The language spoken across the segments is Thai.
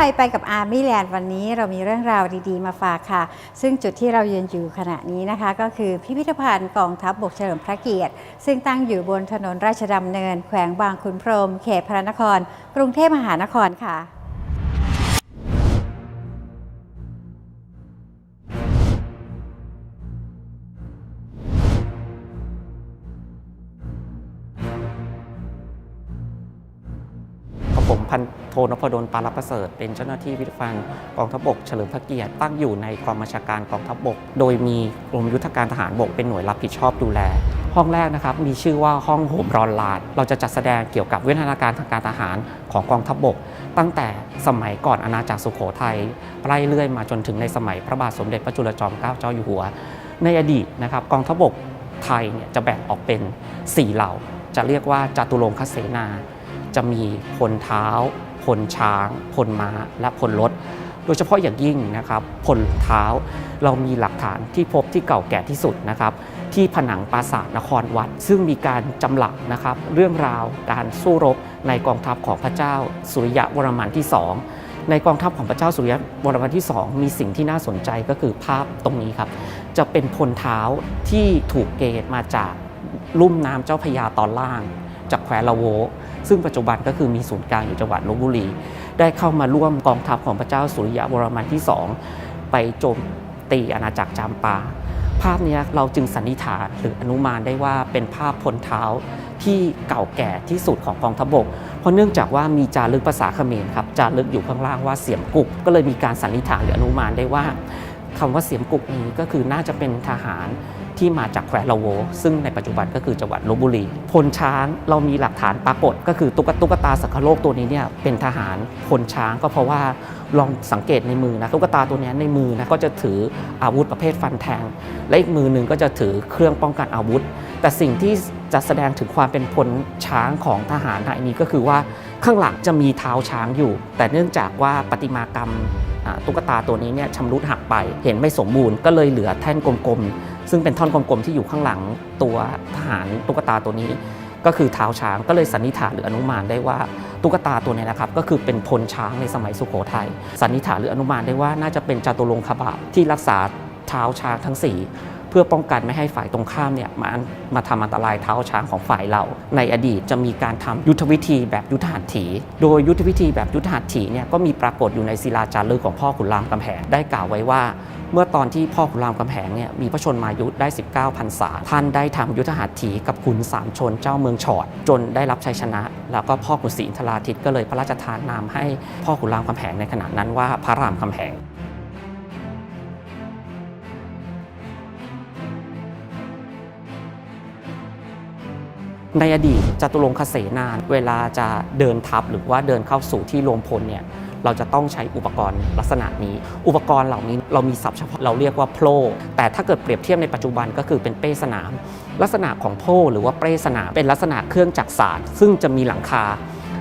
ยวไทยไปกับอาร์มี่แลนด์วันนี้เรามีเรื่องราวดีๆ มาฝากค่ะ ซึ่งจุดที่เรายืนอยู่ขณะนี้นะคะ ก็คือพิพิธภัณฑ์กองทัพบบกเฉลิมพระเกียรติ ซึ่งตั้งอยู่บนถนนราชดำเนิน แขวงบางขุนพรหมเขตพระนคร กรุงเทพมหานครค่ะ ผมพันโทนพดลปาลประเสริฐเป็นเจ้าหน้าที่วิทยาภัณฑ์กองทัพบกเฉลิมพระเกียรติตั้งอยู่ในกองบัญชาการกองทัพบก โดยมีกรมยุทธการทหารบกเป็นหน่วยรับผิดชอบดูแล ห้องแรกนะครับมีชื่อว่าห้องโหมรอนลาน เราจะจัดแสดงเกี่ยวกับวิทยาการทางการทหารของกองทัพบก ตั้งแต่สมัยก่อนอาณาจักรสุโขทัยไล่เรื่อยมาจนถึงในสมัยพระบาทสมเด็จพระจุลจอมเกล้าเจ้าอยู่หัว ในอดีตนะครับกองทัพบกไทยเนี่ยจะแบ่งออกเป็น 4 เหล่า จะเรียกว่าจตุรงคเสนา จะมีพลเท้า พลช้าง พลม้า และพลรถ โดยเฉพาะอย่างยิ่งนะครับพลเท้า เรามีหลักฐานที่พบที่เก่าแก่ที่สุดนะครับที่ผนังปราสาทนครวัด ซึ่งมีการจำหลักนะครับเรื่องราวการสู้รบในกองทัพของพระเจ้าสุริยะวรมันที่สองในกองทัพของพระเจ้าสุริยะวรมันที่สองมีสิ่งที่น่าสนใจก็คือภาพตรงนี้ครับ จะเป็นพลเท้าที่ถูกเกณฑ์มาจากลุ่มน้ำเจ้าพยาตอนล่าง จากแควละโว ซึ่งปัจจุบันก็คือมีศูนย์กลางอยู่จังหวัดลบบุรี ได้เข้ามาร่วมกองทัพของพระเจ้าสุริยะวรมันที่สองไปโจมตีอาณาจักรจามปา ภาพนี้เราจึงสันนิษฐานหรืออนุมานได้ว่าเป็นภาพพลเท้าที่เก่าแก่ที่สุดของกองทัพบก เพราะเนื่องจากว่ามีจารึกภาษาเขมรครับจารึกอยู่ข้างล่างว่าเสียมกุก ก็เลยมีการสันนิษฐานหรืออนุมานได้ว่าคำว่าเสียมกุกนี้ก็คือน่าจะเป็นทหาร ที่มาจากแควละโว ซึ่งในปัจจุบันก็คือจังหวัดลบบุรี พลช้างเรามีหลักฐานปรากฏ ก็คือตุ๊กตุ๊กตาสักโลกตัวนี้เนี่ยเป็นทหารพลช้างก็เพราะว่าลองสังเกตในมือนะตุ๊กตาตัวนี้ในมือนะก็จะถืออาวุธประเภทฟันแทง และอีกมือหนึ่งก็จะถือเครื่องป้องกันอาวุธ แต่สิ่งที่จะแสดงถึงความเป็นพลช้างของทหารนายนี้ก็คือว่าข้างหลังจะมีเท้าช้างอยู่ แต่เนื่องจากว่าประติมากรรมตุ๊กตาตัวนี้เนี่ยชำรุดหักไปเห็นไม่สมบูรณ์ก็เลยเหลือแท่นกลมๆ ซึ่งเป็นท่อนกลมๆที่อยู่ข้างหลังตัวทหารตุ๊กตาตัวนี้ ก็คือเท้าช้างก็เลยสันนิษฐานหรืออนุมานได้ว่าตุ๊กตาตัวนี้นะครับก็คือเป็นพลช้างในสมัยสุโขทัยสันนิษฐานหรืออนุมานได้ว่าน่าจะเป็นจตุรงคบาทที่รักษาเท้าช้างทั้งสี่ เพื่อป้องกันไม่ให้ฝ่ายตรงข้ามเนี่ยมามาทำอันตรายเท้าช้างของฝ่ายเรา ในอดีตจะมีการทำยุทธวิธีแบบยุทธหัตถี โดยยุทธวิธีแบบยุทธหัตถีเนี่ยก็มีปรากฏอยู่ในศิลาจารึกของพ่อขุนรามคำแหงได้กล่าวไว้ว่า เมื่อตอนที่พ่อขุนรามคำแหงเนี่ยมีพระชนมายุได้ 19พรรษาท่านได้ทำยุทธหัตถีกับขุนสามชนเจ้าเมืองฉอด จนได้รับชัยชนะ แล้วก็พ่อขุนศรีอินทราทิตก็เลยพระราชทานนามให้พ่อขุนรามคำแหงในขณะนั้นว่าพระรามคำแหง ในอดีตจตุรงคเสนานเวลาจะเดินทัพหรือว่าเดินเข้าสู่ที่รวมพลเนี่ยเราจะต้องใช้อุปกรณ์ลักษณะนี้ อุปกรณ์เหล่านี้เรามีศัพท์เฉพาะเราเรียกว่าโพลแต่ถ้าเกิดเปรียบเทียบในปัจจุบันก็คือเป็นเป้สนาม ลักษณะของโพลหรือว่าเป้สนามเป็นลักษณะเครื่องจักรสานซึ่งจะมีหลังคา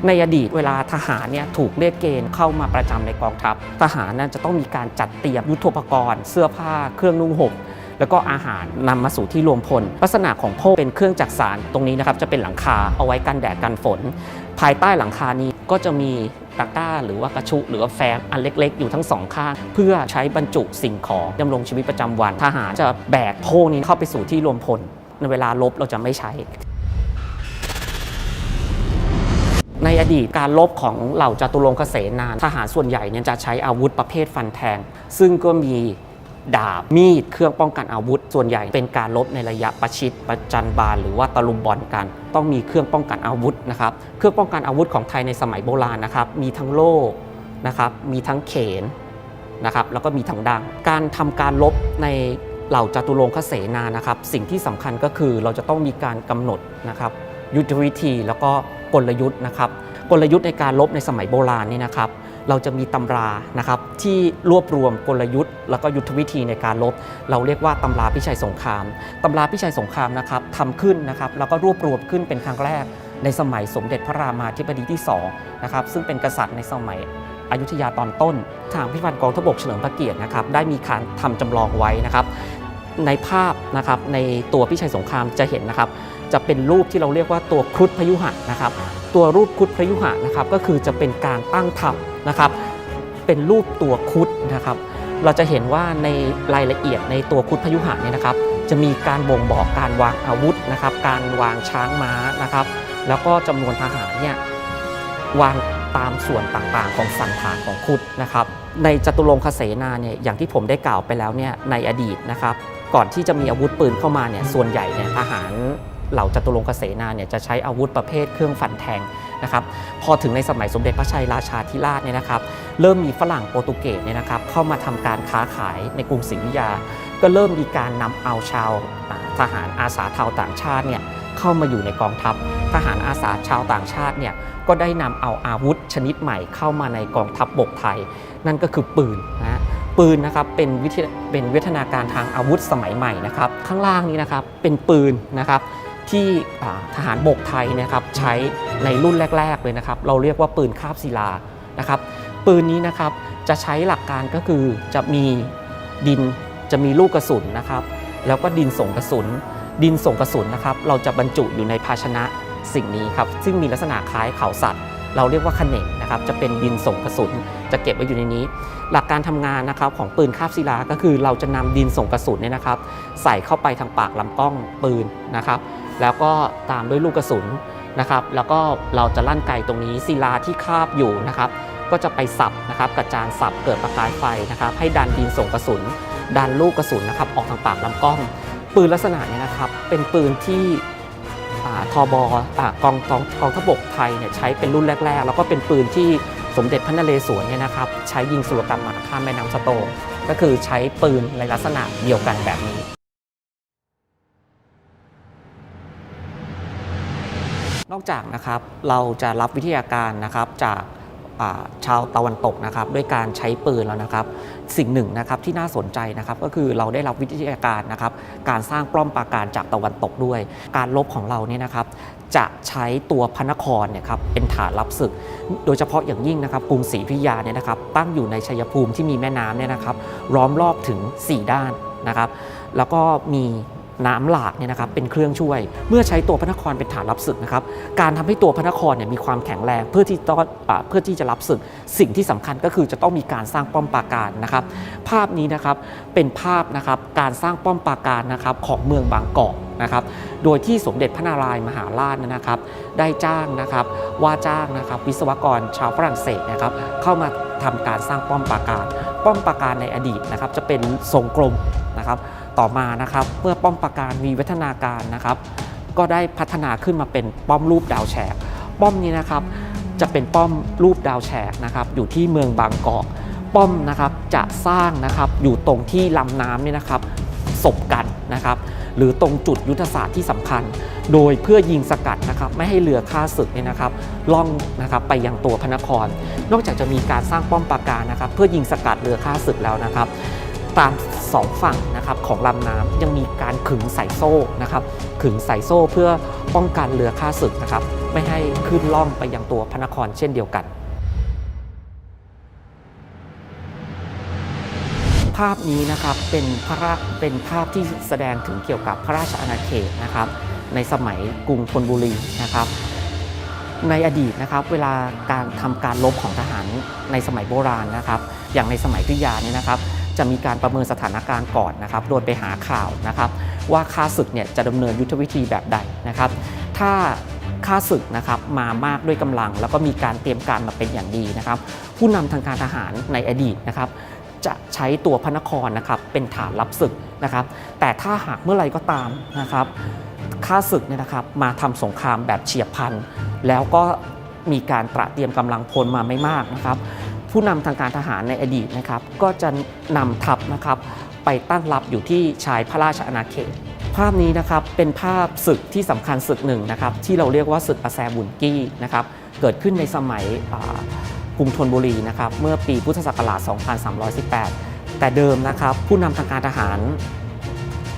ในอดีตเวลาทหารเนี่ยถูกเรียกเกณฑ์เข้ามาประจำในกองทัพ ทหารนั้นจะต้องมีการจัดเตรียมยุทโธปกรณ์ เสื้อผ้าเครื่องนุ่งห่ม แล้วก็อาหารนำมาสู่ที่รวมพล ลักษณะของโพเป็นเครื่องจักสานตรงนี้นะครับจะเป็นหลังคาเอาไว้กันแดดกันฝน ภายใต้หลังคานี้ก็จะมีตะกร้า หรือว่ากระชุ หรือว่าแฟ้มอันเล็ก ๆ อยู่ทั้งสองข้าง เพื่อใช้บรรจุสิ่งของดำรงชีวิตประจำวันทหารจะแบกโพนี้เข้าไปสู่ที่รวมพล ในเวลาลบเราจะไม่ใช้ในอดีตการลบของเหล่าจตุรงคเสนานทหารส่วนใหญ่เนี่ยจะใช้อาวุธประเภทฟันแทง ซึ่งก็มี ดาบ มีด เครื่องป้องกันอาวุธ ส่วนใหญ่เป็นการลบในระยะประชิดประจันบานหรือว่าตะลุมบอลกัน ต้องมีเครื่องป้องกันอาวุธนะครับ เครื่องป้องกันอาวุธของไทยในสมัยโบราณนะครับ มีทั้งโล่นะครับ มีทั้งเขนนะครับ แล้วก็มีทั้งดัง การทำการลบในเหล่าจตุรงคเสนานะครับ สิ่งที่สำคัญก็คือเราจะต้องมีการกำหนดนะครับยุทธวิธีแล้วก็กลยุทธ์นะครับ กลยุทธ์ในการลบในสมัยโบราณนี่นะครับ เราจะมีตำรานะครับที่รวบรวมกลยุทธ์ แล้วก็ยุทธวิธีในการลบ เราเรียกว่าตำราพิชัยสงครามตำราพิชัยสงครามนะครับทำขึ้นนะครับแล้วก็รวบรวมขึ้นเป็นครั้งแรก ในสมัยสมเด็จพระรามาธิบดีที่2นะครับซึ่งเป็นกษัตริย์ในสมัยอยุธยาตอนต้น ทางพิพิธภัณฑ์กองทพบกเฉลิมพระเกียรตินะครับได้มีการทำจำลองไว้นะครับ ในภาพนะครับในตัวพิชัยสงครามจะเห็นนะครับจะเป็นรูปที่เราเรียกว่าตัวครุฑพยุหะนะครับ ตัวรูปครุฑพยุหะนะครับก็คือจะเป็นการตั้งทัพ นะครับเป็นรูปตัวครุฑนะครับ เราจะเห็นว่าในรายละเอียดในตัวครุฑพยุหะเนี่ยนะครับ จะมีการบ่งบอกการวางอาวุธนะครับ การวางช้างม้านะครับ แล้วก็จำนวนทหารเนี่ยวางตามส่วนต่างๆ ของสันฐานของครุฑนะครับ ในจตุรงคเสนาเนี่ยอย่างที่ผมได้กล่าวไปแล้วเนี่ยในอดีตนะครับ ก่อนที่จะมีอาวุธปืนเข้ามาเนี่ยส่วนใหญ่เนี่ยทหาร เหล่าจตุรงคเสนาเนี่ยจะใช้อาวุธประเภทเครื่องฟันแทงนะครับพอถึงในสมัยสมเด็จพระชัยราชาธิราชเนี่ยนะครับเริ่มมีฝรั่งโปรตุเกสเนี่ยนะครับเข้ามาทำการค้าขายในกรุงศรีอยุธยา ก็เริ่มมีการนำเอาชาวทหารอาสาชาวต่างชาติเนี่ยเข้ามาอยู่ในกองทัพ ทหารอาสาชาวต่างชาติเนี่ยก็ได้นำเอาอาวุธชนิดใหม่เข้ามาในกองทัพบบกไทย นั่นก็คือปืนนะฮะปืนนะครับเป็นวิทยเป็นวิทนาการทางอาวุธสมัยใหม่นะครับข้างล่างนี้นะครับเป็นปืนนะครับ ที่ทหารบกไทยเนะครับใช้ในรุ่นแรก ๆ เลยนะครับ เราเรียกว่าปืนคาบศิลานะครับปืนนี้นะครับจะใช้หลักการก็คือจะมีดินจะมีลูกกระสุนนะครับ แล้วก็ดินส่งกระสุน ดินส่งกระสุนนะครับ เราจะบรรจุอยู่ในภาชนะสิ่งนี้ครับซึ่งมีลักษณะคล้ายเขาสัตว์ เราเรียกว่าขเนงนะครับจะเป็นดินส่งกระสุน จะเก็บไว้อยู่ในนี้ หลักการทำงานนะครับของปืนคาบศิลาก็คือเราจะนำดินส่งกระสุนเนี่ยนะครับ ใส่เข้าไปทางปากลำกล้องปืนนะครับ แล้วก็ตามด้วยลูกกระสุนนะครับ แล้วก็เราจะลั่นไกตรงนี้ศิลาที่คาบอยู่นะครับ ก็จะไปสับนะครับกระจานสับเกิดประกายไฟนะครับ ให้ดันดินส่งกระสุน ดันลูกกระสุนนะครับออกทางปากลำกล้อง ปืนลักษณะเนี้นะครับ เป็นปืนที่อ่าทบอกองกองกองทพบกไทยเนี่ยใช้เป็นรุ่นแรก ๆ แล้วก็เป็นปืนที่สมเด็จพระนเรศวรเนี่ยนะครับ ใช้ยิงสุรกรรมหมาข้ามแม่น้ำสโตงก็คือใช้ปืนในลักษณะเดียวกันแบบนี้ นอกจากนะครับเราจะรับวิทยาการนะครับจากชาวตะวันตกนะครับด้วยการใช้ปืนแล้วนะครับ สิ่งหนึ่งนะครับที่น่าสนใจนะครับก็คือเราได้รับวิทยาการนะครับ การสร้างปล้อมปราการจากตะวันตกด้วย การลบของเราเนี่ยนะครับ จะใช้ตัวพระนครเนี่ยครับเป็นฐานรับศึก โดยเฉพาะอย่างยิ่งนะครับกรุงศรีอยุธยาเนี่ยนะครับ ตั้งอยู่ในชัยภูมิที่มีแม่น้ำเนี่ยนะครับ ล้อมรอบถึง 4 ด้านนะครับ แล้วก็มี น้ำหลากเนี่ยนะครับเป็นเครื่องช่วย เมื่อใช้ตัวพระนครเป็นฐานรับศึกนะครับการทำให้ตัวพระนครเนี่ยมีความแข็งแรงเพื่อที่ต้อนเพื่อที่จะรับศึก สิ่งที่สำคัญก็คือจะต้องมีการสร้างป้อมปราการนะครับ ภาพนี้นะครับเป็นภาพนะครับการสร้างป้อมปราการนะครับของเมืองบางกอกนะครับ โดยที่สมเด็จพระนารายณ์มหาราชนะครับ ได้จ้างนะครับว่าจ้างนะครับวิศวกรชาวฝรั่งเศสนะครับเข้ามาทำการสร้างป้อมปราการ ป้อมปราการในอดีตนะครับจะเป็นทรงกลมนะครับ ต่อมานะครับ เมื่อป้อมปราการมีวัฒนาการนะครับ ก็ได้พัฒนาขึ้นมาเป็นป้อมรูปดาวแฉก ป้อมนี้นะครับจะเป็นป้อมรูปดาวแฉกนะครับ อยู่ที่เมืองบางกอก ป้อมนะครับจะสร้างนะครับอยู่ตรงที่ลำน้ำเนี่ยนะครับสบกันนะครับ หรือตรงจุดยุทธศาสตร์ที่สำคัญ โดยเพื่อยิงสกัดนะครับ ไม่ให้เรือฆ่าศึกเนี่ยนะครับล่องนะครับไปยังตัวพระนคร นอกจากจะมีการสร้างป้อมปราการนะครับ เพื่อยิงสกัดเรือฆ่าศึกแล้วนะครับ ตามสองฝั่งนะครับของลำน้ำยังมีการขึงสายโซ่นะครับขึงสายโซ่เพื่อป้องกันเรือฆ่าศึกนะครับไม่ให้ขึ้นล่องไปยังตัวพระนครเช่นเดียวกัน ภาพนี้นะครับเป็นพระราเป็นภาพที่แสดงถึงเกี่ยวกับพระราชอาณาเขตนะครับในสมัยกรุงธนบุรีนะครับในอดีตนะครับเวลาการทำการลบของทหารในสมัยโบราณนะครับ อย่างในสมัยพิยานี่นะครับ จะมีการประเมินสถานการณ์ก่อนนะครับโดยไปหาข่าวนะครับว่าค่าศึกเนี่ยจะดำเนินยุทธวิธีแบบใดนะครับ ถ้าค่าศึกนะครับมามากด้วยกำลัง แล้วก็มีการเตรียมการมาเป็นอย่างดีนะครับ ผู้นำทางการทหารในอดีตนะครับจะใช้ตัวพระนครนะครับเป็นฐานรับศึกนะครับ แต่ถ้าหากเมื่อไหรก็ตามนะครับข้าศึกเนี่ยนะครับมาทำสงครามแบบเฉียบพลัน แล้วก็มีการตระเตรียมกำลังพลมาไม่มากนะครับ ผู้นำทางการทหารในอดีตนะครับก็จะนำทัพนะครับไปตั้งรับอยู่ที่ชายพระราชอาณาเขต ภาพนี้นะครับเป็นภาพศึกที่สำคัญศึกหนึ่งนะครับที่เราเรียกว่าศึกอาแซบุนกี้นะครับเกิดขึ้นในสมัยกรุงธนบุรีนะครับเมื่อปีพุทธศักราช 2318 แต่เดิมนะครับผู้นำทางการทหาร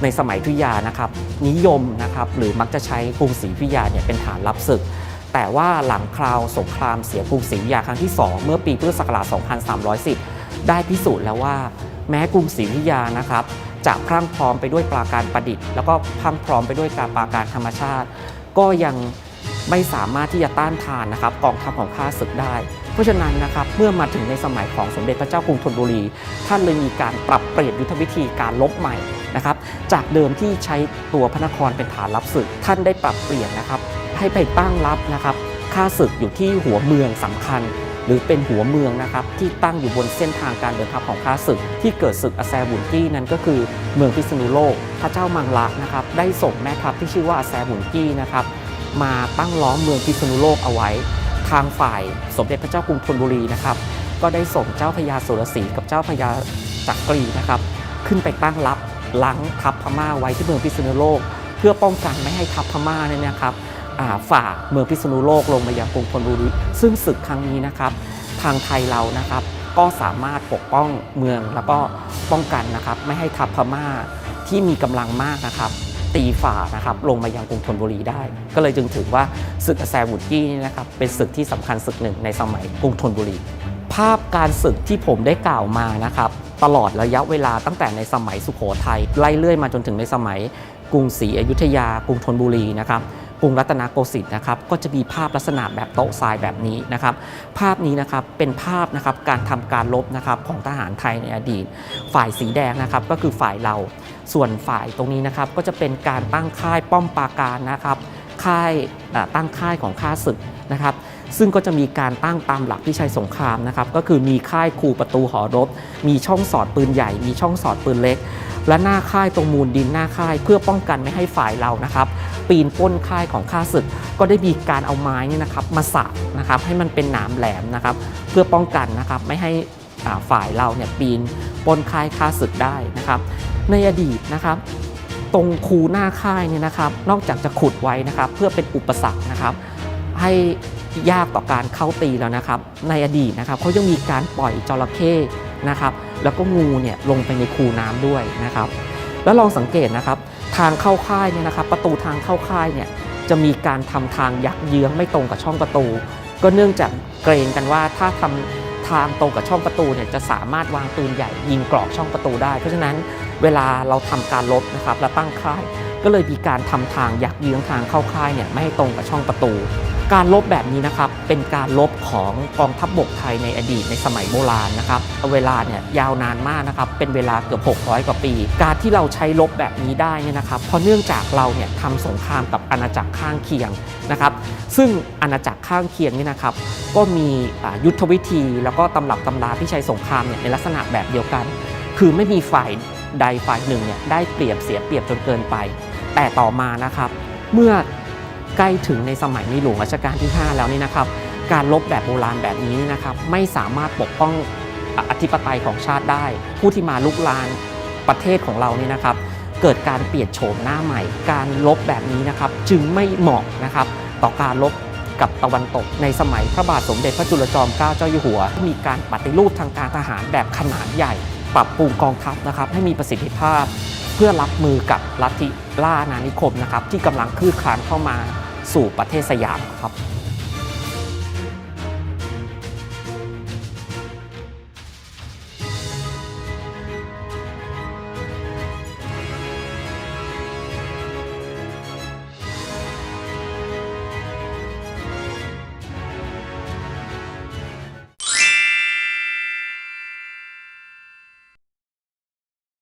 ในสมัยอยุยานะครับนิยมนะครับหรือมักจะใช้กรุงศรีอยุยาเนี่ยเป็นฐานรับศึก แต่ว่าหลังคราวสงครามเสียกรุงศรีอยุธยาครั้งที่ 2 เมื่อปีพุทธศักราช 2310 ได้พิสูจน์แล้วว่า แม้กรุงศรีอยุธยานะครับจะพรั่งพร้อมไปด้วยปราการประดิษฐ์ แล้วก็พรั่งพร้อมไปด้วยการปราการธรรมชาติ ก็ยังไม่สามารถที่จะต้านทานนะครับกองทัพของข้าศึกได้ เพราะฉะนั้นนะครับเมื่อมาถึงในสมัยของสมเด็จพระเจ้ากรุงธนบุรี ท่านเลยมีการปรับเปลี่ยนยุทธวิธีการลบใหม่นะครับจากเดิมที่ใช้ตัวพระนครเป็นฐานรับศึก ท่านได้ปรับเปลี่ยนนะครับ ให้ไปตั้งรับนะครับข้าศึกอยู่ที่หัวเมืองสำคัญ หรือเป็นหัวเมืองนะครับที่ตั้งอยู่บนเส้นทางการเดินทัพของข้าศึก ที่เกิดศึกอาแซบุนกี้นั้นก็คือเมืองพิษณุโลก พระเจ้ามังละนะครับได้ส่งแม่ทัพที่ชื่อว่าอาแซบุนกี้นะครับมาตั้งล้อมเมืองพิษณุโลกเอาไว้ ทางฝ่ายสมเด็จพระเจ้ากรุงธนบุรีนะครับก็ได้ส่งเจ้าพญาสุรศรีกับเจ้าพญาจักรีนะครับขึ้นไปตั้งรับล้างทัพพม่าไว้ที่เมืองพิษณุโลก เพื่อป้องกันไม่ให้ทัพพม่าเนี่ยนะครับ ฝ่าเมืองพิษณุโลกลงมายังกรุงธนบุรีซึ่งศึกครั้งนี้นะครับทางไทยเรานะครับก็สามารถปกป้องเมืองแล้วก็ป้องกันนะครับไม่ให้ทัพพม่าที่มีกำลังมากนะครับตีฝ่านะครับลงมายังกรุงธนบุรีได้ ก็เลยจึงถือว่าศึกแซวุดกี้นี่นะครับเป็นศึกที่สำคัญศึกหนึ่งในสมัยกรุงธนบุรี ภาพการศึกที่ผมได้กล่าวมานะครับตลอดระยะเวลาตั้งแต่ในสมัยสุโขทัยไล่เลื่อยมาจนถึงในสมัยกรุงศรีอยุธยากรุงธนบุรีนะครับ กรุงรัตนโกสินทร์นะครับก็จะมีภาพลักษณะแบบโต๊ะทรายแบบนี้นะครับภาพนี้นะครับเป็นภาพนะครับการทำการลบนะครับของทหารไทยในอดีต ฝ่ายสีแดงนะครับก็คือฝ่ายเราส่วนฝ่ายตรงนี้นะครับก็จะเป็นการตั้งค่ายป้อมปราการนะครับค่ายตั้งค่ายของข้าศึกนะครับ ซึ่งก็จะมีการตั้งตามหลักพิชัยสงครามนะครับก็คือมีค่ายคูประตูหอรบ มีช่องสอดปืนใหญ่ มีช่องสอดปืนเล็ก และหน้าค่ายตรงมูลดินหน้าค่ายเพื่อป้องกันไม่ให้ฝ่ายเรานะครับ ปีนป้นค่ายของข้าศึก ก็ได้มีการเอาไม้นี่นะครับมาสักนะครับให้มันเป็นหนามแหลมนะครับเพื่อป้องกันนะครับไม่ให้อ่าฝ่ายเราเนี่ยปีนป้นค่ายข้าศึกได้นะครับ ในอดีตนะครับตรงคูหน้าค่ายเนี่ยนะครับ นอกจากจะขุดไว้นะครับ เพื่อเป็นอุปสรรคนะครับ ให้ ยากต่อการเข้าตีแล้วนะครับ ในอดีตนะครับเขายังมีการปล่อยจระเข้นะครับแล้วก็งูเนี่ยลงไปในคูน้ำด้วยนะครับ แล้วลองสังเกตนะครับ ทางเข้าค่ายเนี่ยนะครับ ประตูทางเข้าค่ายเนี่ยจะมีการทำทางยักเยื้องไม่ตรงกับช่องประตู ก็เนื่องจากเกรงกันว่าถ้าทำทางตรงกับช่องประตูเนี่ยจะสามารถวางปืนใหญ่ยิงกรอกช่องประตูได้ เพราะฉะนั้นเวลาเราทำการลบนะครับและตั้งค่าย ก็เลยมีการทำทางยักเยื้องทางเข้าค่ายเนี่ยไม่ให้ตรงกับช่องประตู การลบแบบนี้นะครับเป็นการลบของกองทัพบบกไทยในอดีตในสมัยโบราณนะครับเวลาเนี่ยยาวนานมากนะครับเป็นเวลาเกือบ 600 กว่าปี การที่เราใช้ลบแบบนี้ได้เนี่ยนะครับเพราะเนื่องจากเราเนี่ยทำสงครามกับอาณาจักรข้างเคียงนะครับซึ่งอาณาจักรข้างเคียงนี่นะครับก็มียุทธวิธีแล้วก็ตำรับตำราพิชัยสงครามเนี่ยในลักษณะแบบเดียวกัน คือไม่มีฝ่ายใดฝ่ายหนึ่งเนี่ยได้เปรียบเสียเปรียบจนเกินไป แต่ต่อมานะครับเมื่อ ใกล้ถึงในสมัยในหลวงรัชกาลที่ 5 แล้วนี่นะครับ การลบแบบโบราณแบบนี้นะครับไม่สามารถปกป้องอธิปไตยของชาติได้ ผู้ที่มาลุกลานประเทศของเรานี่นะครับ เกิดการเปลี่ยนโฉมหน้าใหม่ การลบแบบนี้นะครับ จึงไม่เหมาะนะครับ ต่อการลบกับตะวันตกในสมัยพระบาทสมเด็จพระจุลจอมเกล้าเจ้าอยู่หัว มีการปฏิรูปทางการทหารแบบขนาดใหญ่ ปรับปรุงกองทัพนะครับ ให้มีประสิทธิภาพ เพื่อรับมือกับลัทธิล่าอานิคมนะครับ ที่กำลังคืบคลานเข้ามา สู่ประเทศสยามครับ